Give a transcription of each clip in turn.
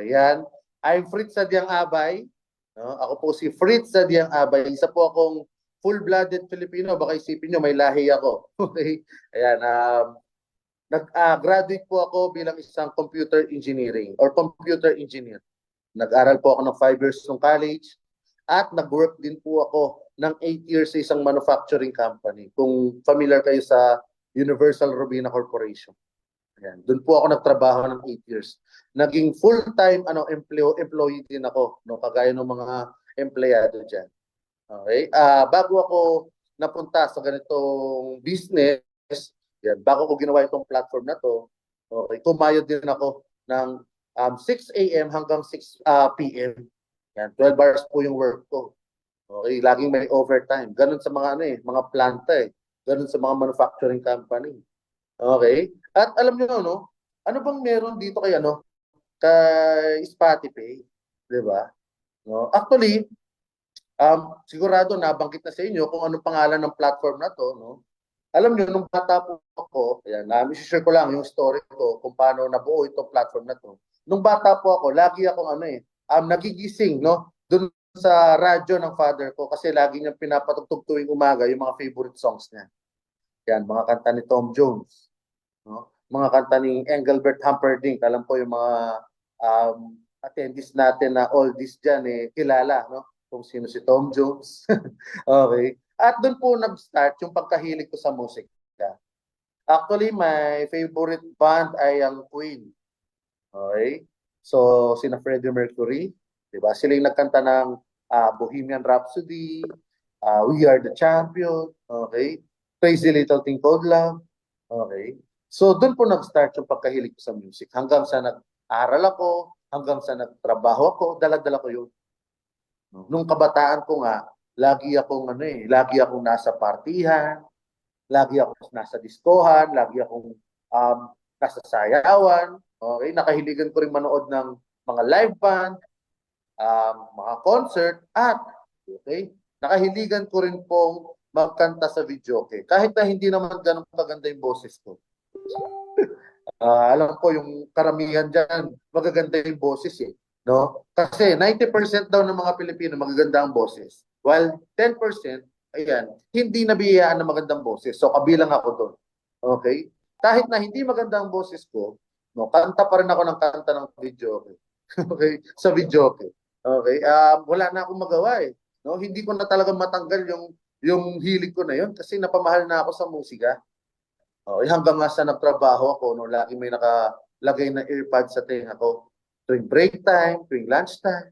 Okay, yan. I'm Fritz Sadyang Abay. No? Ako po si Fritz Sadyang Abay. Isa po akong full-blooded Filipino. Baka isipin nyo, may lahi ako. Okay? Ayan. Um, Nag-graduate po ako bilang isang computer engineering or computer engineer. Nag-aral po ako ng 5 years ng college at nag-work din po ako ng 8 years sa isang manufacturing company. Kung familiar kayo sa Universal Robina Corporation. Ayan. Doon po ako nagtrabaho ng 8 years. Naging full-time ano employee, employee din ako, no, kagaya ng mga empleyado diyan. Okay? Ah, bago ako napunta sa ganitong business, yan, bago ko ginawa itong platform na to, okay, kumayod din ako ng um, 6 a.m. hanggang 6 uh, p.m. Yan, 12 hours po yung work ko. Okay, laging may overtime. Ganun sa mga ano eh, mga planta eh. Ganun sa mga manufacturing company. Okay? At alam niyo no, ano bang meron dito kay ano, kay Spotify, 'di ba? No? Actually, um sigurado nabanggit na sa inyo kung anong pangalan ng platform na to, no? Alam niyo nung bata po ako, ayan, namin share ko lang yung story ko kung paano nabuo itong platform na to. Nung bata po ako, lagi akong ano eh, um, nagigising, no? Doon sa radyo ng father ko kasi lagi niyang pinapatugtog tuwing umaga yung mga favorite songs niya. Yan, mga kanta ni Tom Jones. No? Mga kanta ni Engelbert Humperdinck. Alam ko yung mga um, attendees natin na oldies dyan eh, kilala, no? Kung sino si Tom Jones. okay. At doon po nag-start yung pagkahilig ko sa musika. Actually, my favorite band ay ang Queen. Okay? So, sina Freddie Mercury, di ba? Sila yung nagkanta ng uh, Bohemian Rhapsody, uh, We Are the Champion, okay? Crazy Little Thing Called Love, okay? So, doon po nag-start yung pagkahilig ko sa music. Hanggang sa nag-aral ako, hanggang sa nagtrabaho ako, dala-dala ko yun. Nung kabataan ko nga, lagi akong ano eh, lagi akong nasa partihan, lagi akong nasa diskohan, lagi akong um, nasa sayawan, okay? Nakahiligan ko rin manood ng mga live band, um, mga concert, at okay, nakahiligan ko rin pong magkanta sa video, okay? Kahit na hindi naman ganun kaganda yung boses ko. Uh, alam ko yung karamihan dyan, magaganda yung boses eh. No? Kasi 90% daw ng mga Pilipino magaganda ang boses. While 10%, ayan, hindi nabiyayaan ng magandang boses. So kabilang ako doon. Okay? Kahit na hindi maganda ang boses ko, no, kanta pa rin ako ng kanta ng video okay. okay? Sa video okay. Okay? Um, wala na akong magawa eh. No, hindi ko na talaga matanggal yung yung hilig ko na yun kasi napamahal na ako sa musika. Okay, hanggang nga sa nagtrabaho ako, no, lagi may nakalagay na earpad sa tenga ko tuwing break time, tuwing lunch time.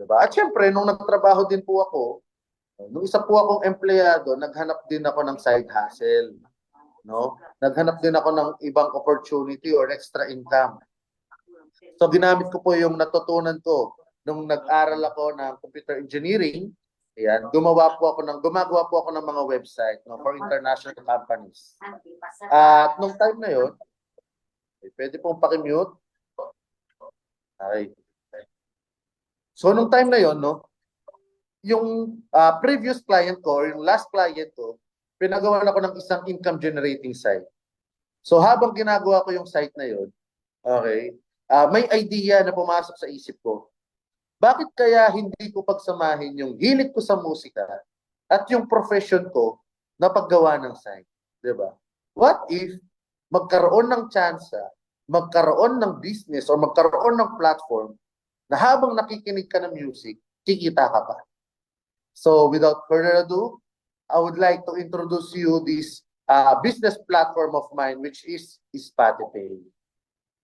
Diba? At syempre, nung nagtrabaho din po ako, nung isa po akong empleyado, naghanap din ako ng side hustle. No? Naghanap din ako ng ibang opportunity or extra income. So ginamit ko po yung natutunan ko nung nag-aral ako ng computer engineering. Ayan, gumawa po ako ng gumagawa po ako ng mga website no for international companies. At nung time na 'yon, eh, pwede pong paki-mute. Okay. So, nung time na yon no, yung uh, previous client ko, yung last client ko, pinagawa ako ng isang income generating site. So, habang ginagawa ko yung site na yon okay, uh, may idea na pumasok sa isip ko. Bakit kaya hindi ko pagsamahin yung hilig ko sa musika at yung profession ko na paggawa ng site? ba? Diba? What if magkaroon ng chance magkaroon ng business or magkaroon ng platform na habang nakikinig ka ng music, kikita ka pa. So without further ado, I would like to introduce you this uh, business platform of mine which is Spotify.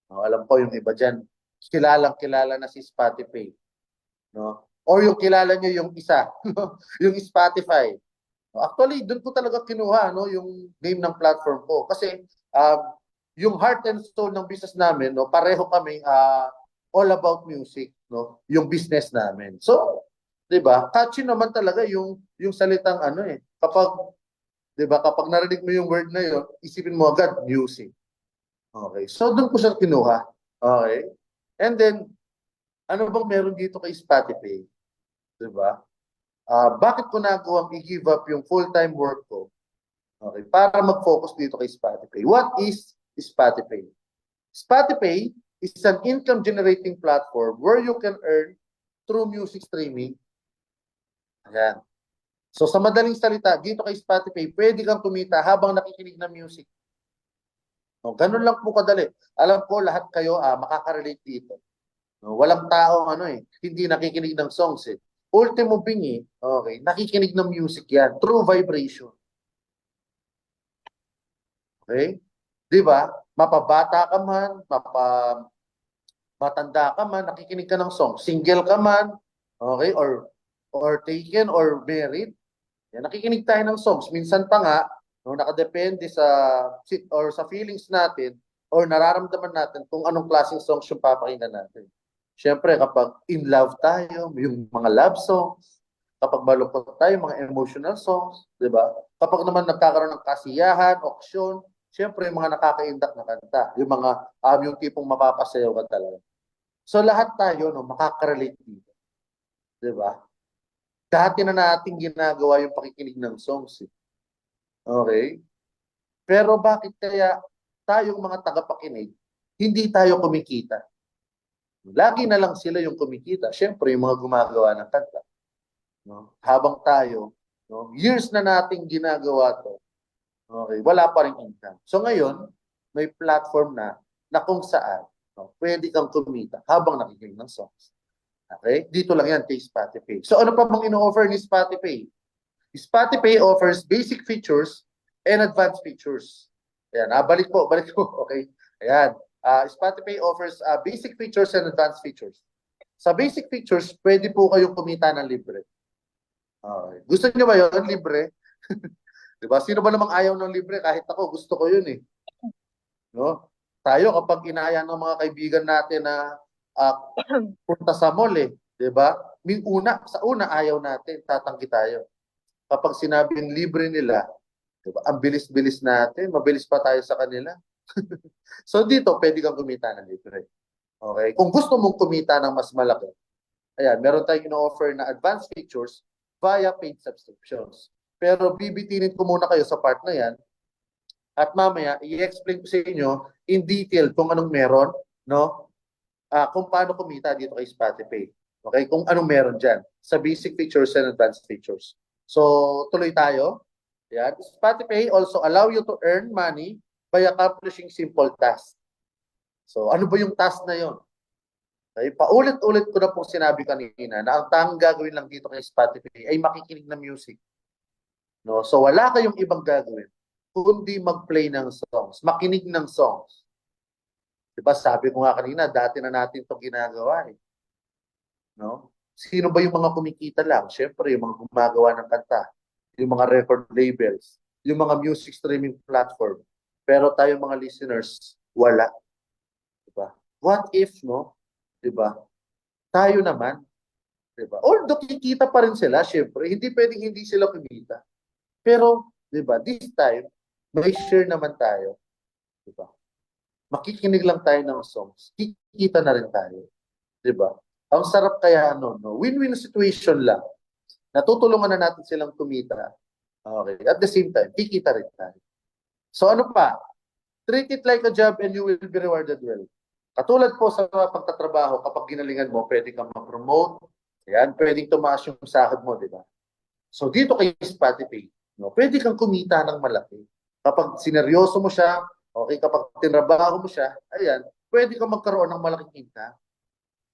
No, alam ko yung iba dyan, kilalang kilala na si Spotify. No? Or yung kilala nyo yung isa, yung Spotify. No, actually, doon ko talaga kinuha no, yung name ng platform ko. Kasi um, yung heart and soul ng business namin, no, pareho kami uh, all about music, no, yung business namin. So, 'di ba? Catchy naman talaga yung yung salitang ano eh. Kapag 'di ba, kapag narinig mo yung word na 'yon, isipin mo agad music. Okay. So doon ko siya kinuha. Okay. And then ano bang meron dito kay Spotify? 'Di ba? Uh, bakit ko nagawang i-give up yung full-time work ko? Okay, para mag-focus dito kay Spotify. What is Spotify. Spotify is an income generating platform where you can earn through music streaming. Ayan. So sa madaling salita, dito kay Spotify, pwede kang kumita habang nakikinig ng music. No, ganun lang po kadali. Alam ko lahat kayo ah, makaka-relate dito. No, walang tao ano eh, hindi nakikinig ng songs eh. Ultimo bingi, okay, nakikinig ng music yan, true vibration. Okay? 'Di ba? Mapabata ka man, mapa matanda ka man, nakikinig ka ng song. Single ka man, okay, or or taken or married, yan, nakikinig tayo ng songs. Minsan pa nga, no, nakadepende sa or sa feelings natin or nararamdaman natin kung anong klaseng songs yung papakinggan natin. Siyempre, kapag in love tayo, yung mga love songs, kapag malungkot tayo, mga emotional songs, di ba? Kapag naman nagkakaroon ng kasiyahan, auction, siyempre, yung mga nakakaindak na kanta, yung mga, um, yung tipong mapapasayaw ka talaga. So, lahat tayo, no, makaka-relate dito. Di ba? Dati na natin ginagawa yung pakikinig ng songs. Eh. Okay? Pero bakit kaya tayong mga tagapakinig, hindi tayo kumikita? Lagi na lang sila yung kumikita. Siyempre, yung mga gumagawa ng kanta. No? Habang tayo, no? years na nating ginagawa to, okay, wala pa rin income. So ngayon, may platform na na kung saan no, pwede kang kumita habang nakikinig ng songs. Okay? Dito lang yan kay Spotify. So ano pa bang ino-offer ni Spotify? Spotify offers basic features and advanced features. Ayan, ah, balik po, balik po. Okay. Ayan. Ah, Spotify offers ah, basic features and advanced features. Sa basic features, pwede po kayong kumita ng libre. Okay. Gusto niyo ba yun, libre? Di ba? Sino ba namang ayaw ng libre? Kahit ako, gusto ko yun eh. No? Tayo, kapag inaya ng mga kaibigan natin na uh, punta sa mall eh, 'di ba? Min una, sa una ayaw natin, tatanggi tayo. Kapag sinabing libre nila, 'di ba? Ang bilis-bilis natin, mabilis pa tayo sa kanila. so dito pwede kang kumita ng libre. Okay? Kung gusto mong kumita ng mas malaki, ayan, meron tayong ino-offer na advanced features via paid subscriptions. Pero bibitinin ko muna kayo sa part na yan at mamaya i-explain ko sa inyo in detail kung anong meron, no? uh, kung paano kumita dito kay Spotify. Okay? Kung anong meron dyan sa basic features and advanced features. So, tuloy tayo. Yan. Spotify also allow you to earn money by accomplishing simple tasks. So, ano ba yung task na yon? Okay? Paulit-ulit ko na pong sinabi kanina na ang tanging gagawin lang dito kay Spotify ay makikinig ng music. No? So, wala kayong ibang gagawin kundi mag-play ng songs, makinig ng songs. Diba sabi ko nga kanina, dati na natin itong ginagawa eh. No? Sino ba yung mga kumikita lang? Siyempre, yung mga gumagawa ng kanta, yung mga record labels, yung mga music streaming platform. Pero tayo mga listeners, wala. Diba? What if, no? Diba? Tayo naman, diba? Although kikita pa rin sila, syempre, hindi pwedeng hindi sila kumita. Pero, diba, this time, may share naman tayo. Diba? makikinig lang tayo ng songs, kikita na rin tayo. 'Di ba? Ang sarap kaya ano, no? Win-win situation lang. Natutulungan na natin silang kumita. Okay. At the same time, kikita rin tayo. So ano pa? Treat it like a job and you will be rewarded well. Katulad po sa pagtatrabaho, kapag ginalingan mo, pwede kang ma-promote. Ayan, pwedeng tumaas yung sahod mo, di ba? So dito kay Spotify, no, pwede kang kumita ng malaki. Kapag sineryoso mo siya, Okay, kapag tinrabaho mo siya, ayan, pwede ka magkaroon ng malaking kita.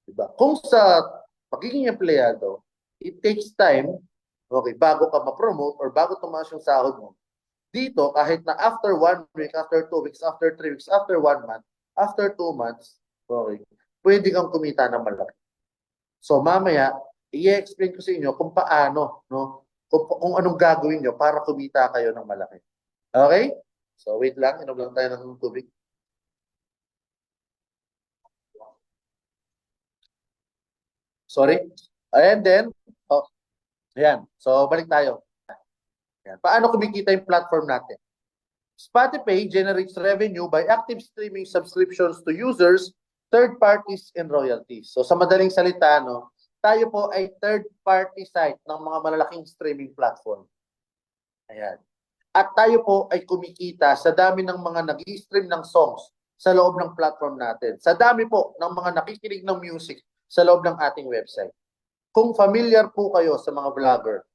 Diba? Kung sa pagiging empleyado, it takes time, okay, bago ka ma-promote or bago tumaas yung sahod mo. Dito, kahit na after one week, after two weeks, after three weeks, after one month, after two months, okay, pwede kang kumita ng malaki. So mamaya, i-explain ko sa inyo kung paano, no? Kung, kung anong gagawin nyo para kumita kayo ng malaki. Okay? So wait lang, inom lang tayo ng tubig. Sorry. And then, oh, ayan. So balik tayo. Ayan. Paano kumikita yung platform natin? Spotify generates revenue by active streaming subscriptions to users, third parties, and royalties. So sa madaling salita, no, tayo po ay third party site ng mga malalaking streaming platform. Ayan. At tayo po ay kumikita sa dami ng mga nag stream ng songs sa loob ng platform natin. Sa dami po ng mga nakikinig ng music sa loob ng ating website. Kung familiar po kayo sa mga vlogger,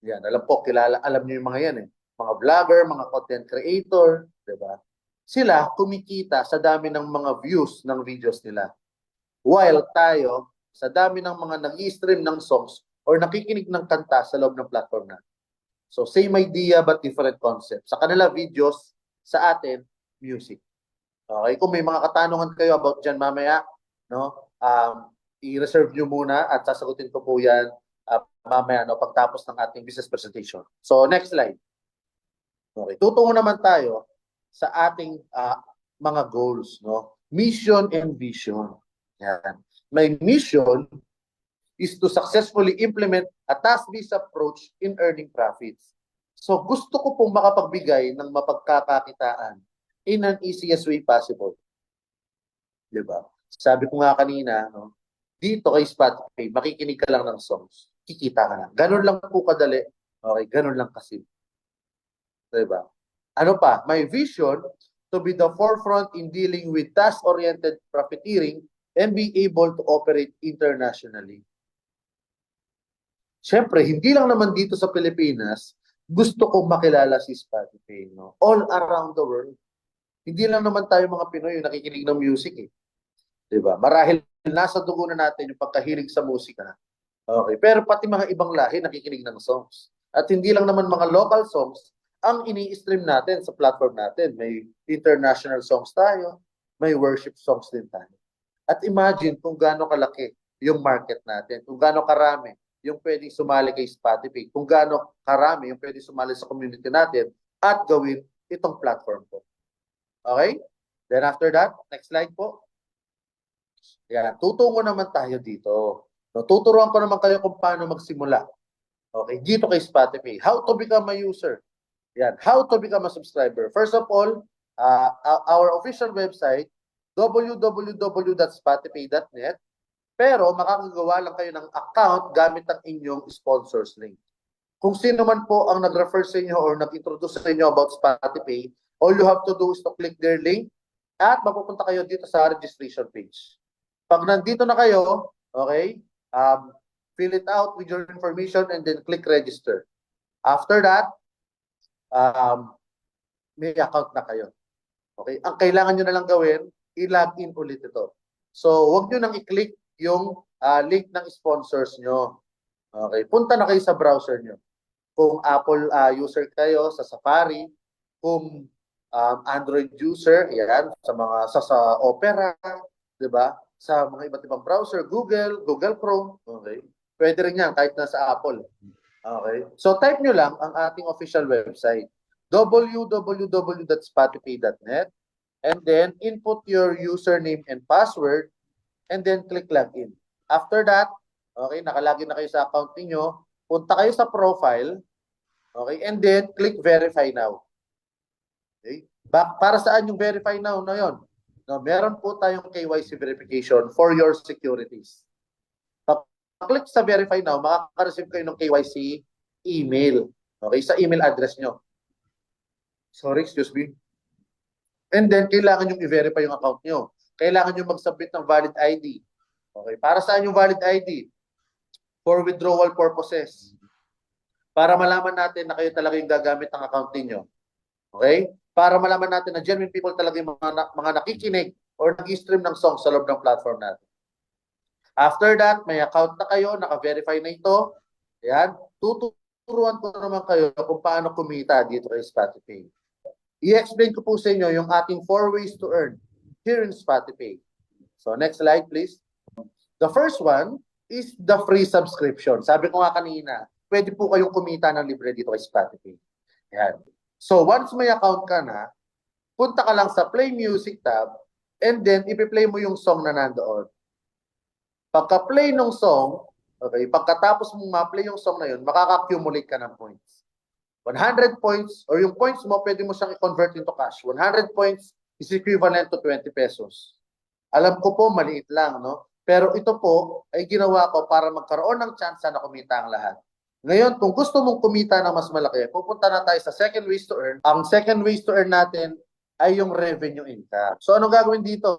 yan, alam po, kilala, alam niyo yung mga yan eh. Mga vlogger, mga content creator, di ba? Sila kumikita sa dami ng mga views ng videos nila. While tayo, sa dami ng mga nag-stream ng songs or nakikinig ng kanta sa loob ng platform natin. So, same idea but different concept. Sa kanila videos, sa atin, music. Okay? Kung may mga katanungan kayo about dyan mamaya, no? Um, i-reserve nyo muna at sasagutin ko po yan mamaya no, pagtapos ng ating business presentation. So, next slide. Okay. Tutungo naman tayo sa ating uh, mga goals. No? Mission and vision. Yan. My mission is to successfully implement a task-based approach in earning profits. So gusto ko pong makapagbigay ng mapagkakakitaan in an easiest way possible. Di ba? Sabi ko nga kanina, no, dito kay Spotify, makikinig ka lang ng songs, kikita ka na. Ganun lang po kadali. Okay, ganun lang kasi. Di ba? Ano pa? My vision to be the forefront in dealing with task-oriented profiteering and be able to operate internationally. Siyempre, hindi lang naman dito sa Pilipinas, gusto kong makilala si Spotify, no? All around the world. Hindi lang naman tayo mga Pinoy yung nakikinig ng music eh. 'Di ba? Marahil nasa dugo na natin yung pagkahilig sa musika. Okay, pero pati mga ibang lahi nakikinig ng songs. At hindi lang naman mga local songs ang ini-stream natin sa platform natin. May international songs tayo, may worship songs din tayo. At imagine kung gaano kalaki yung market natin, kung gaano karami yung pwedeng sumali kay Spotify, kung gaano karami yung pwedeng sumali sa community natin at gawin itong platform po. Okay? Then after that, next slide po. Yan, tutungo naman tayo dito. No, tuturuan ko naman kayo kung paano magsimula. Okay, dito kay Spotify. How to become a user. Yan, how to become a subscriber. First of all, uh, our official website, www.spotify.net pero makakagawa lang kayo ng account gamit ang inyong sponsors link. Kung sino man po ang nag-refer sa inyo or nag-introduce sa inyo about Spotify, all you have to do is to click their link at mapupunta kayo dito sa registration page. Pag nandito na kayo, okay, um, fill it out with your information and then click register. After that, um, may account na kayo. Okay? Ang kailangan nyo na lang gawin, i-log in ulit ito. So, huwag nyo nang i-click yung uh, link ng sponsors nyo. Okay, punta na kayo sa browser nyo. Kung Apple uh, user kayo sa Safari, kung um, Android user, yan, sa mga sa, sa Opera, 'di ba? Sa mga iba't ibang browser, Google, Google Chrome, okay? Pwede rin yan kahit nasa Apple. Okay? So type nyo lang ang ating official website www.spotify.net and then input your username and password and then click login. After that, okay, nakalagin na kayo sa account niyo, punta kayo sa profile, okay, and then click verify now. Okay? Ba para saan yung verify now na yon? No, meron po tayong KYC verification for your securities. Pag-click sa verify now, makaka-receive kayo ng KYC email. Okay, sa email address nyo. Sorry, excuse me. And then, kailangan yung i-verify yung account nyo kailangan nyo mag-submit ng valid ID. Okay, para saan yung valid ID? For withdrawal purposes. Para malaman natin na kayo talaga yung gagamit ng account ninyo. Okay? Para malaman natin na genuine people talaga yung mga, mga nakikinig or nag-stream ng song sa loob ng platform natin. After that, may account na kayo, naka-verify na ito. Yan. Tuturuan ko naman kayo kung paano kumita dito kay Spotify. I-explain ko po sa inyo yung ating four ways to earn here in Spotify. So next slide please. The first one is the free subscription. Sabi ko nga kanina, pwede po kayong kumita ng libre dito kay Spotify. Yan. So once may account ka na, punta ka lang sa Play Music tab and then ipi-play mo yung song na nandoon. Pagka-play ng song, okay, pagkatapos mong ma-play yung song na yun, makaka-accumulate ka ng points. 100 points or yung points mo, pwede mo siyang i-convert into cash. 100 points is equivalent to 20 pesos. Alam ko po, maliit lang, no? Pero ito po ay ginawa ko para magkaroon ng chance na kumita ang lahat. Ngayon, kung gusto mong kumita ng mas malaki, pupunta na tayo sa second ways to earn. Ang second ways to earn natin ay yung revenue income. So anong gagawin dito?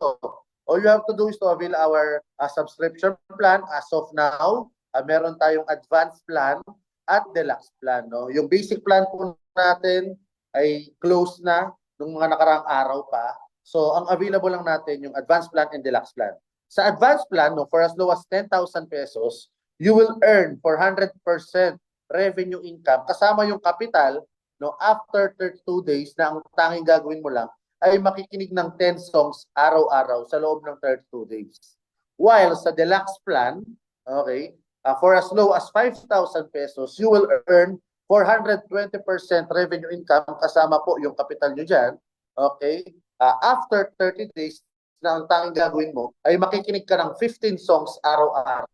All you have to do is to avail our uh, subscription plan as of now. uh, meron tayong advanced plan at deluxe plan. No? Yung basic plan po natin ay close na nung mga nakaraang araw pa. So ang available lang natin yung advanced plan and deluxe plan. Sa advanced plan, no, for as low as 10,000 pesos, you will earn 400% revenue income kasama yung capital no after 32 days na ang tanging gagawin mo lang ay makikinig ng 10 songs araw-araw sa loob ng 32 days. While sa deluxe plan, okay, uh, for as low as 5,000 pesos, you will earn 420% revenue income kasama po yung capital nyo dyan. Okay? Uh, after 30 days na ang tanging gagawin mo ay makikinig ka ng 15 songs araw-araw